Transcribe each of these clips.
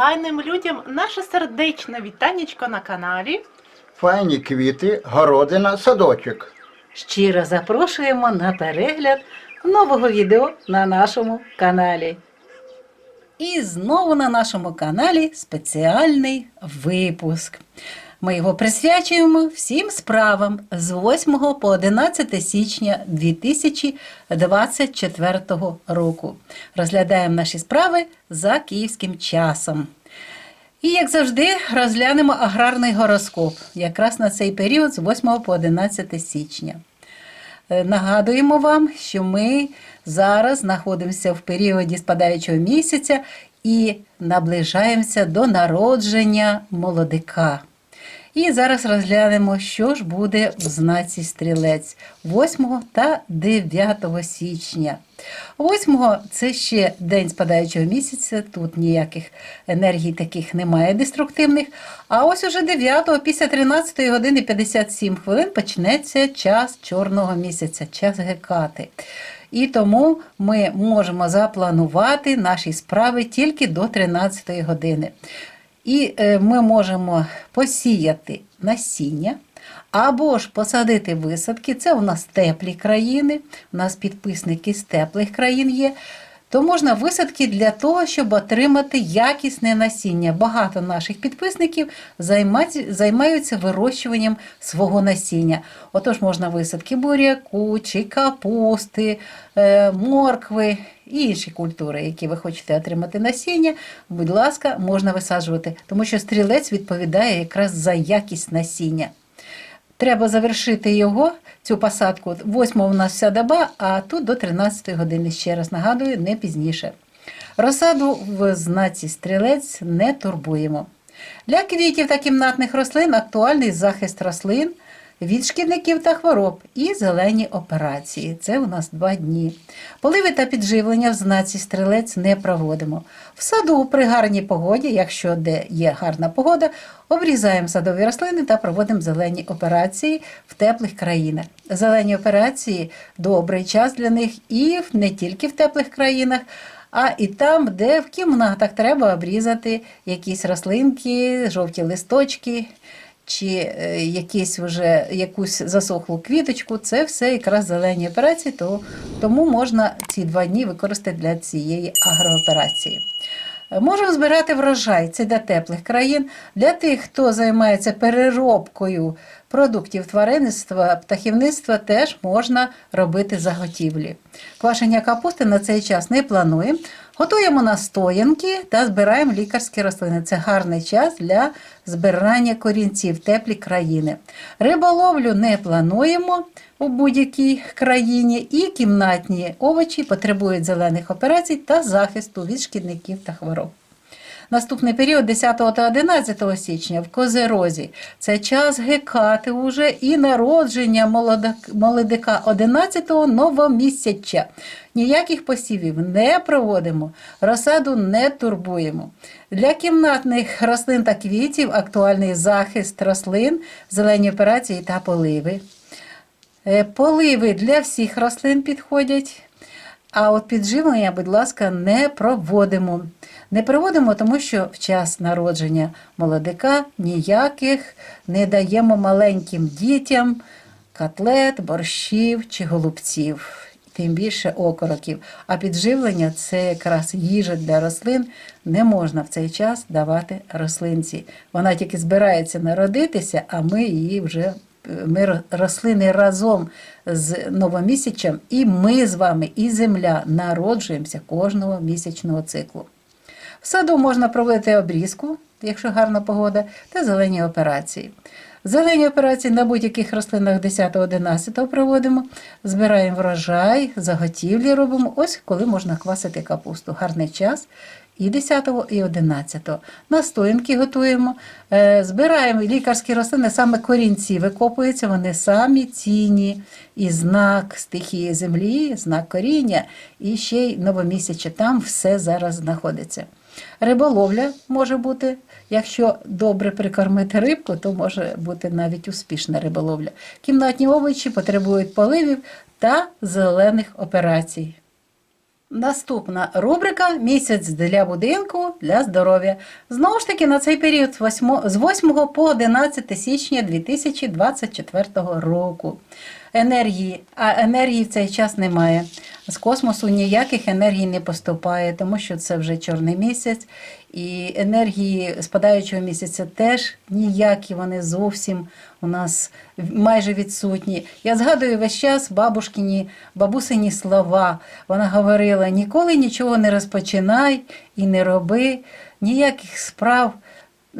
файним людям наше сердечне вітанечко на каналі. Файні квіти, городина, садочок. Щиро запрошуємо на перегляд нового відео на нашому каналі. І знову на нашому каналі спеціальний випуск. Ми його присвячуємо всім справам з 8 по 11 січня 2024 року. Розглядаємо наші справи за київським часом. І, як завжди, розглянемо аграрний гороскоп якраз на цей період з 8 по 11 січня. Е, Нагадуємо вам, що ми зараз знаходимося в періоді спадаючого місяця і наближаємося до народження молодика. І зараз розглянемо, що ж буде в знаці стрілець 8 та 9 січня. 8 це ще день спадаючого місяця, тут ніяких енергій таких немає деструктивних. А ось уже 9 після 13 години 57 хвилин почнеться час чорного місяця, час гекати. І тому ми можемо запланувати наші справи тільки до 13 години. І е, ми можемо посіяти насіння або ж посадити висадки. Це у нас теплі країни, у нас підписники з теплих країн є. То можна висадки для того, щоб отримати якісне насіння. Багато наших підписників займаються вирощуванням свого насіння. Отож, можна висадки буряку чи капусти, е, моркви і інші культури, які ви хочете отримати насіння. Будь ласка, можна висаджувати, тому що стрілець відповідає якраз за якість насіння. Треба завершити його, цю посадку. 8 у нас вся доба, а тут до 13 години, ще раз нагадую, не пізніше. Розсаду в знаці стрілець не турбуємо. Для квітів та кімнатних рослин актуальний захист рослин від шкідників та хвороб і зелені операції. Це у нас два дні. Поливи та підживлення в знаці стрілець не проводимо. В саду при гарній погоді, якщо де є гарна погода, обрізаємо садові рослини та проводимо зелені операції в теплих країнах. Зелені операції добрий час для них і не тільки в теплих країнах. А і там, де в кімнатах треба обрізати якісь рослинки, жовті листочки чи е, якісь вже якусь засохлу квіточку, це все якраз зелені операції, то, тому можна ці два дні використати для цієї агрооперації. Е, Можемо збирати врожай, це для теплих країн. Для тих, хто займається переробкою продуктів тваринництва, птахівництва, теж можна робити заготівлі. Квашення капусти на цей час не плануємо. Готуємо настоянки та збираємо лікарські рослини. Це гарний час для збирання корінців, теплі країни. Риболовлю не плануємо у будь-якій країні, і кімнатні овочі потребують зелених операцій та захисту від шкідників та хвороб. Наступний період 10 та 11 січня в Козерозі. Це час гекати уже і народження молодика 11-го новомісяча. Ніяких посівів не проводимо, розсаду не турбуємо. Для кімнатних рослин та квітів актуальний захист рослин, зелені операції та поливи. Е, Поливи для всіх рослин підходять. А от підживлення, будь ласка, не проводимо. Не проводимо, тому що в час народження молодика ніяких не даємо маленьким дітям котлет, борщів чи голубців, тим більше окороків. А підживлення це якраз їжа для рослин. Не можна в цей час давати рослинці. Вона тільки збирається народитися, а ми її вже ми рослини разом з новомісячем, і ми з вами, і земля народжуємося кожного місячного циклу. В саду можна проводити обрізку, якщо гарна погода, та зелені операції. Зелені операції на будь-яких рослинах 10-11 проводимо, збираємо врожай, заготівлі робимо. Ось коли можна квасити капусту. Гарний час. І 10 і 11. го Настоянки готуємо, е, збираємо лікарські рослини, саме корінці викопуються, вони самі цінні. І знак стихії землі, знак коріння, і ще й новомісяче. Там все зараз знаходиться. Риболовля може бути, якщо добре прикормити рибку, то може бути навіть успішна риболовля. Кімнатні овочі потребують поливів та зелених операцій. Наступна рубрика Місяць для будинку для здоров'я. Знову ж таки, на цей період з 8 по 11 січня 2024 року. Енергії, а енергії в цей час немає. З космосу ніяких енергій не поступає, тому що це вже чорний місяць, і енергії спадаючого місяця теж ніякі, вони зовсім у нас майже відсутні. Я згадую весь час бабушкині, бабусині слова. Вона говорила: ніколи нічого не розпочинай і не роби, ніяких справ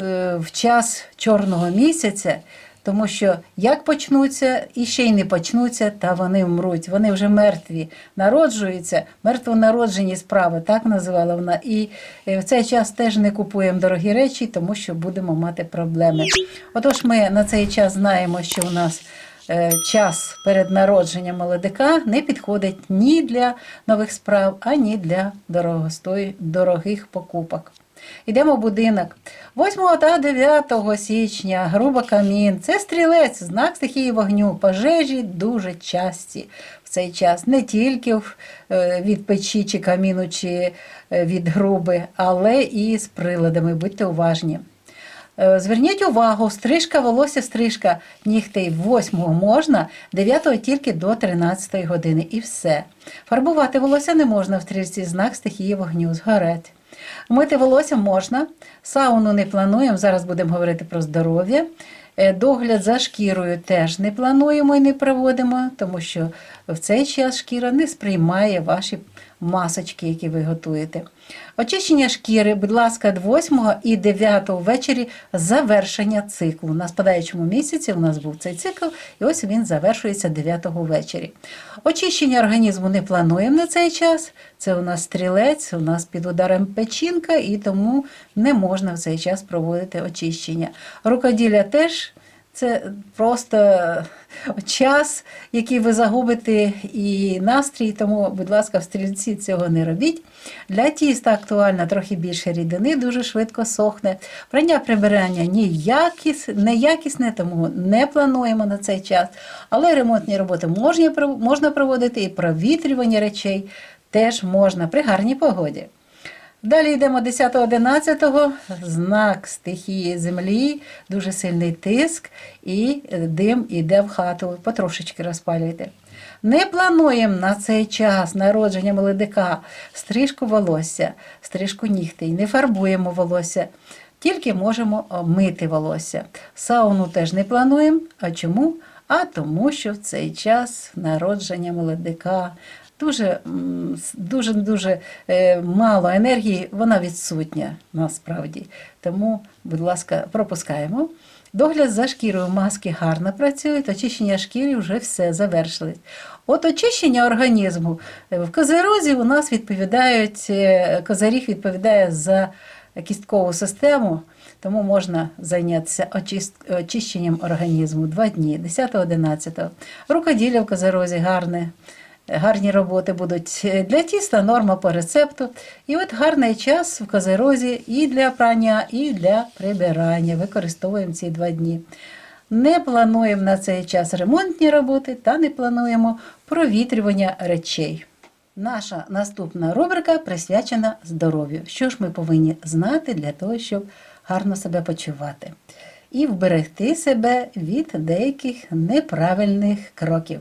е, в час чорного місяця. Тому що як почнуться і ще й не почнуться, та вони вмруть. Вони вже мертві, народжуються, мертвонароджені справи, так називала вона. І е, в цей час теж не купуємо дорогі речі, тому що будемо мати проблеми. Отож, ми на цей час знаємо, що у нас е, час перед народженням молодика не підходить ні для нових справ, ані для дорогих покупок. Йдемо в будинок. 8 та 9 січня груба камін. Це стрілець, знак стихії вогню. Пожежі дуже часті в цей час. Не тільки е, від печі чи каміну, чи е, від груби, але і з приладами. Будьте уважні. Е, Зверніть увагу, стрижка, волосся, стрижка нігтей 8 можна, 9 тільки до 13 години і все. Фарбувати волосся не можна в стрижці, знак стихії вогню, згорять. Мити волосся можна, сауну не плануємо, зараз будемо говорити про здоров'я. Е, Догляд за шкірою теж не плануємо і не проводимо, тому що в цей час шкіра не сприймає ваші масочки, які ви готуєте. Очищення шкіри, будь ласка, 8 і 9 ввечері завершення циклу. На спадаючому місяці у нас був цей цикл, і ось він завершується 9 ввечері. Очищення організму не плануємо на цей час. Це у нас стрілець, у нас під ударом печінка, і тому не можна в цей час проводити очищення. Рукоділля теж це просто час, який ви загубите і настрій, тому, будь ласка, в стрільці цього не робіть. Для тіста актуально трохи більше рідини, дуже швидко сохне. Прання прибирання ніякіс, неякісне, тому не плануємо на цей час. Але ремонтні роботи можна проводити і провітрювання речей теж можна при гарній погоді. Далі йдемо 10-11, знак стихії землі, дуже сильний тиск, і дим іде в хату, потрошечки розпалюйте. Не плануємо на цей час народження молодика стрижку волосся, стрижку нігтей, не фарбуємо волосся, тільки можемо мити волосся. Сауну теж не плануємо. А чому? А тому, що в цей час народження молодика дуже дуже дуже мало енергії, вона відсутня насправді. Тому, будь ласка, пропускаємо. Догляд за шкірою маски гарно працюють, очищення шкіри вже все завершилось. От очищення організму е, в козерозі у нас відповідають, е, козаріг відповідає за кісткову систему, тому можна зайнятися очищенням організму два дні, 10-11. Рукоділля в козерозі гарне. Гарні роботи будуть для тіста, норма по рецепту. І от гарний час в козерозі і для прання, і для прибирання. Використовуємо ці два дні. Не плануємо на цей час ремонтні роботи та не плануємо провітрювання речей. Наша наступна рубрика присвячена здоров'ю. Що ж ми повинні знати для того, щоб гарно себе почувати і вберегти себе від деяких неправильних кроків.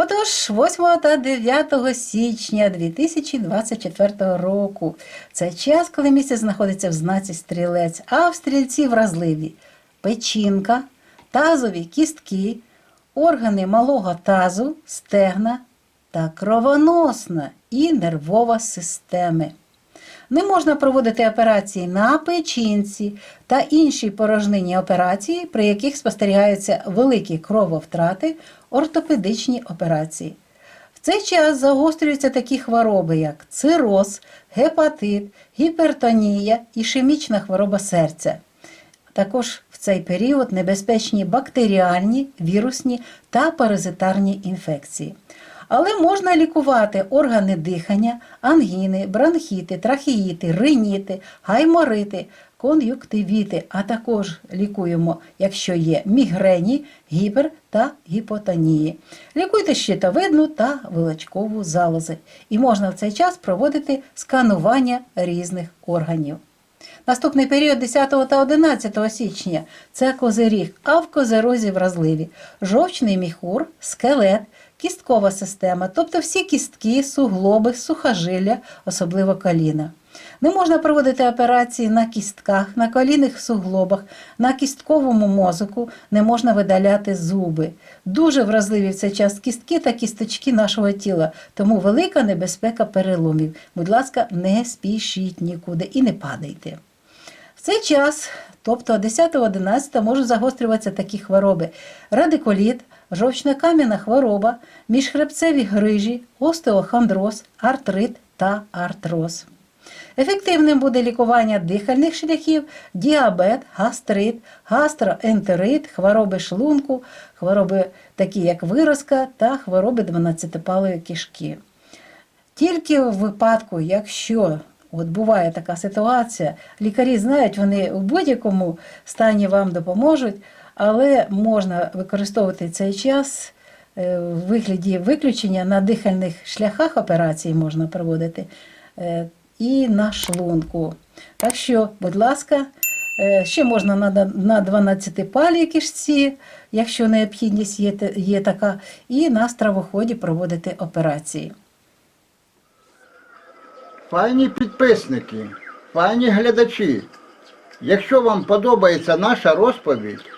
Отож, 8 та 9 січня 2024 року це час, коли місяць знаходиться в знаці стрілець, а в стрільці вразливі печінка, тазові кістки, органи малого тазу, стегна та кровоносна і нервова системи. Не можна проводити операції на печінці та інші порожнинні операції, при яких спостерігаються великі крововтрати, ортопедичні операції. В цей час загострюються такі хвороби, як цироз, гепатит, гіпертонія, ішемічна хвороба серця. Також в цей період небезпечні бактеріальні, вірусні та паразитарні інфекції. Але можна лікувати органи дихання, ангіни, бронхіти, трахеїти, риніти, гайморити, кон'юктивіти, а також лікуємо, якщо є мігрені, гіпер та гіпотонії. Лікуйте щитовидну та вилочкову залози. І можна в цей час проводити сканування різних органів. Наступний період 10 та 11 січня це козиріг, а в козирозі вразливі жовчний міхур, скелет, кісткова система, тобто всі кістки, суглоби, сухожилля, особливо коліна. Не можна проводити операції на кістках, на колінних суглобах, на кістковому мозоку, не можна видаляти зуби. Дуже вразливі в цей час кістки та кісточки нашого тіла, тому велика небезпека переломів. Будь ласка, не спішіть нікуди і не падайте. В цей час, тобто 10-11, можуть загострюватися такі хвороби: радикуліт, жовчно-кам'яна хвороба, міжхребцеві грижі, остеохондроз, артрит та артроз. Ефективним буде лікування дихальних шляхів, діабет, гастрит, гастроентерит, хвороби шлунку, хвороби такі як виразка та хвороби 12-палої кишки. Тільки в випадку, якщо от буває така ситуація, лікарі знають, вони в будь-якому стані вам допоможуть, але можна використовувати цей час е, в вигляді виключення на дихальних шляхах операції можна проводити е, і на шлунку. Так що, будь ласка, е, ще можна на, на 12 палій кишці, якщо необхідність є, є така, і на стравоході проводити операції. Файні підписники, файні глядачі. Якщо вам подобається наша розповідь,